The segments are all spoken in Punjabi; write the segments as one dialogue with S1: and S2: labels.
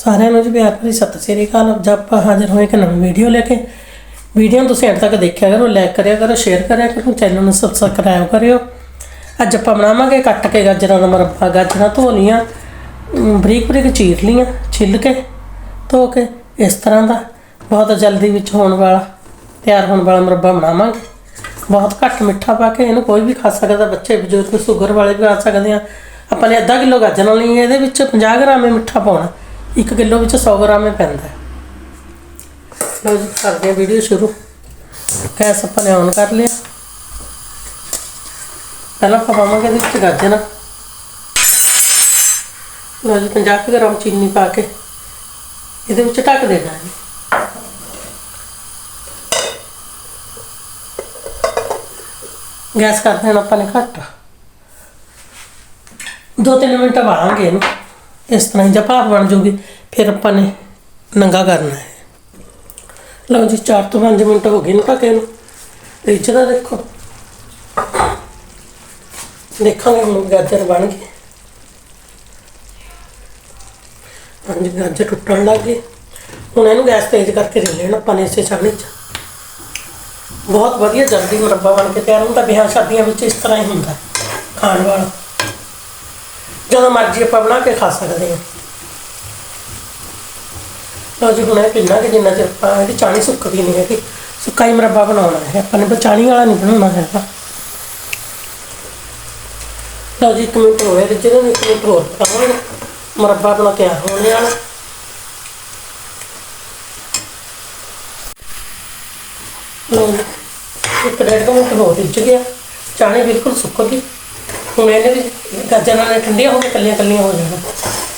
S1: ਸਾਰਿਆਂ ਨੂੰ ਜੀ ਪਿਆਰ ਭਰੀ ਸਤਿ ਸ੍ਰੀ ਅਕਾਲ। ਅੱਜ ਆਪਾਂ ਹਾਜ਼ਰ ਹੋਏ ਇੱਕ ਨਵੀਂ ਵੀਡੀਓ ਲੈ ਕੇ। ਵੀਡੀਓ ਨੂੰ ਤੁਸੀਂ ਅੰਤ ਤੱਕ ਦੇਖਿਆ ਕਰੋ ਲਾਈਕ ਕਰਿਆ ਕਰੋ ਸ਼ੇਅਰ ਕਰਿਆ ਕਰੋ ਚੈਨਲ ਨੂੰ ਸਬਸਕ੍ਰਾਈਬ ਕਰਿਓ। ਅੱਜ ਆਪਾਂ ਬਣਾਵਾਂਗੇ ਕੱਟ ਕੇ ਗਾਜਰਾਂ ਦਾ ਮਰਬਾ। ਗਾਜਰਾਂ ਧੋ ਲੀਆਂ ਬਰੀਕ ਬਰੀਕ ਚੀਰ ਲੀਆਂ ਛਿੱਲ ਕੇ, ਧੋ ਕੇ, ਇਸ ਤਰ੍ਹਾਂ ਦਾ। ਬਹੁਤ ਜਲਦੀ ਵਿੱਚ ਹੋਣ ਵਾਲਾ, ਤਿਆਰ ਹੋਣ ਵਾਲਾ ਮਰਬਾ ਬਣਾਵਾਂਗੇ। ਬਹੁਤ ਘੱਟ ਮਿੱਠਾ ਪਾ ਕੇ ਇਹਨੂੰ ਕੋਈ ਵੀ ਖਾ ਸਕਦਾ। ਬੱਚੇ ਬਜ਼ੁਰਗ ਸ਼ੂਗਰ ਵਾਲੇ ਵੀ ਖਾ ਸਕਦੇ ਆ। ਆਪਾਂ ਨੇ ਅੱਧਾ ਕਿਲੋ ਗਾਜਰਾਂ ਲਈਆਂ ਇਹਦੇ ਵਿੱਚ 50 ਗ੍ਰਾਮ ਹੀ ਮਿੱਠਾ ਪਾਉਣਾ। 1 ਕਿਲੋ ਵਿੱਚ 100 ਗ੍ਰਾਮ ਹੀ ਪੈਂਦਾ ਹੈ। ਲਓ ਜੀ, ਕਰਦੇ ਹਾਂ ਵੀਡੀਓ ਸ਼ੁਰੂ। ਗੈਸ ਆਪਾਂ ਨੇ ਔਨ ਕਰ ਲਿਆ। ਪਹਿਲਾਂ ਆਪਾਂ ਪਾਵਾਂਗੇ ਇਹਦੇ ਵਿੱਚ ਗਾਜਰਾਂ। ਲਓ ਜੀ 50 ਕੁ ਗ੍ਰਾਮ ਚੀਨੀ ਪਾ ਕੇ ਇਹਦੇ ਵਿੱਚ ਢੱਕ ਦੇਣਾ ਹੈ ਗੈਸ ਕਰ ਦੇਣਾ ਆਪਾਂ ਨੇ ਘੱਟ। ਦੋ ਤਿੰਨ ਮਿੰਟ ਬਾਲਾਂਗੇ ਇਹਨੂੰ। ਇਸ ਤਰ੍ਹਾਂ ਹੀ ਜਾਂ ਭਾਪ ਬਣ ਜੂਗੀ ਫਿਰ ਆਪਾਂ ਨੇ ਨੰਗਾ ਕਰਨਾ ਹੈ। ਲਓ ਜੀ 4 ਤੋਂ 5 ਮਿੰਟ ਹੋ ਗਏ ਨੂੰ ਢੱਕੇ ਨੂੰ। ਤੇ ਇੱਧਰ ਦੇਖੋ। ਦੇਖਾਂਗੇ ਹੁਣ ਗਾਜਰ ਬਣ ਗਈ ਪੰਜ ਗਾਜਰ ਟੁੱਟਣ ਲੱਗ ਗਏ। ਹੁਣ ਇਹਨੂੰ ਗੈਸ ਤੇਜ਼ ਕਰਕੇ ਲੈ ਲੈਣਾ ਆਪਾਂ ਨੇ ਇਸੇ ਚਾਹਣੀ ਚ। ਬਹੁਤ ਵਧੀਆ ਜਲਦੀ ਮੁਰੱਬਾ ਬਣ ਕੇ ਤਿਆਰ ਹੁੰਦਾ, ਵਿਆਹ ਸ਼ਾਦੀਆਂ ਵਿੱਚ ਇਸ ਤਰ੍ਹਾਂ ਹੀ ਹੁੰਦਾ, ਖਾਣ ਵਾਲਾ। ਜਦੋਂ ਮਰਜ਼ੀ ਆਪਾਂ ਬਣਾ ਕੇ ਖਾ ਸਕਦੇ ਹਾਂ। ਲਓ ਜੀ, ਹੁਣ ਇਹ ਕਿੰਨਾ ਕਿ ਜਿੰਨਾ ਚਿਰ ਆਪਾਂ ਇਹਦੀ ਚਾਣੀ ਸੁੱਕਦੀ ਨਹੀਂ ਹੈਗੀ, ਸੁੱਕਾ ਹੀ ਮੁਰੱਬਾ ਬਣਾਉਣਾ ਹੈ। ਆਪਾਂ ਨੇ ਚਾਣੀ ਵਾਲਾ ਨਹੀਂ ਬਣਾਉਣਾ ਹੈਗਾ। ਲਓ ਜੀ, ਇੱਕ ਮਿੰਟ ਹੋਇਆ ਤੇ ਜਿਹਦੇ ਨੂੰ ਇੱਕ ਮਿੰਟ ਹੋਰ ਪਾਵਾਂਗੇ ਮੁਰੱਬਾ ਬਣਾ ਤਿਆਰ ਹੋਣੇ ਵਾਲਾ ਲਓ ਇੱਕ ਡੇਢ ਕੁ ਮਿੰਟ ਹੋਰ ਰਿੱਝ ਗਿਆ। ਚਾਣੀ ਬਿਲਕੁਲ ਸੁੱਕ ਗਈ। ਹੁਣ ਇਹਦੇ ਵਿੱਚ ਗਾਜਰਾਂ ਨੇ ਠੰਡੀਆਂ ਹੋ ਕੇ ਕੱਲੀਆਂ ਕੱਲੀਆਂ ਹੋ ਜਾਣ।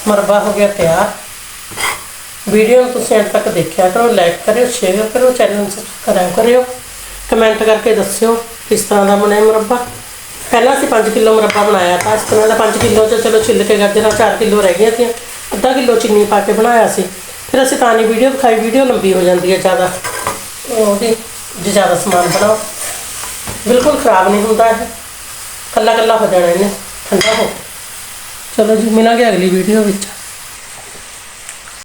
S1: ਮਰਬਾ ਹੋ ਗਿਆ ਤਿਆਰ। ਵੀਡੀਓ ਨੂੰ ਤੁਸੀਂ ਅੰਤ ਤੱਕ ਦੇਖਿਆ ਕਰੋ ਲਾਈਕ ਕਰਿਓ ਸ਼ੇਅਰ ਕਰਿਓ ਚੈਨਲ ਨੂੰ ਸਬਸਕ੍ਰਾਈਬ ਕਰਿਓ ਕਮੈਂਟ ਕਰਕੇ ਦੱਸਿਓ ਕਿਸ ਤਰ੍ਹਾਂ ਦਾ ਬਣਿਆ ਮੁਰੱਬਾ। ਪਹਿਲਾਂ ਅਸੀਂ 5 ਕਿਲੋ ਮੁਰੱਬਾ ਬਣਾਇਆ ਤਾਂ ਇਸ ਤਰ੍ਹਾਂ ਦਾ 5 ਕਿਲੋ ਚ ਚਲੋ ਛਿੱਲ ਕੇ ਗਾਜਰਾਂ 4 ਕਿਲੋ ਰਹਿ ਗਈਆਂ ਸੀ, ਅੱਧਾ ਕਿਲੋ ਚੀਨੀ ਪਾ ਕੇ ਬਣਾਇਆ ਸੀ। ਫਿਰ ਅਸੀਂ ਤਾਂ ਨਹੀਂ ਵੀਡੀਓ ਦਿਖਾਈ ਵੀਡੀਓ ਲੰਬੀ ਹੋ ਜਾਂਦੀ ਹੈ ਜ਼ਿਆਦਾ। ਉਹਦੀ ਜੇ ਜ਼ਿਆਦਾ ਸਮਾਨ ਬਣਾਓ। ਬਿਲਕੁਲ ਖਰਾਬ ਨਹੀਂ ਹੁੰਦਾ ਇਹ। ਕੱਲਾ ਕੱਲਾ ਹੋ ਜਾਣਾ ਇਹਨੇ। ਠੰਡਾ ਹੋ। ਚਲੋ ਜੀ ਮਿਲਾਂਗੇ ਅਗਲੀ ਵੀਡੀਓ ਵਿੱਚ।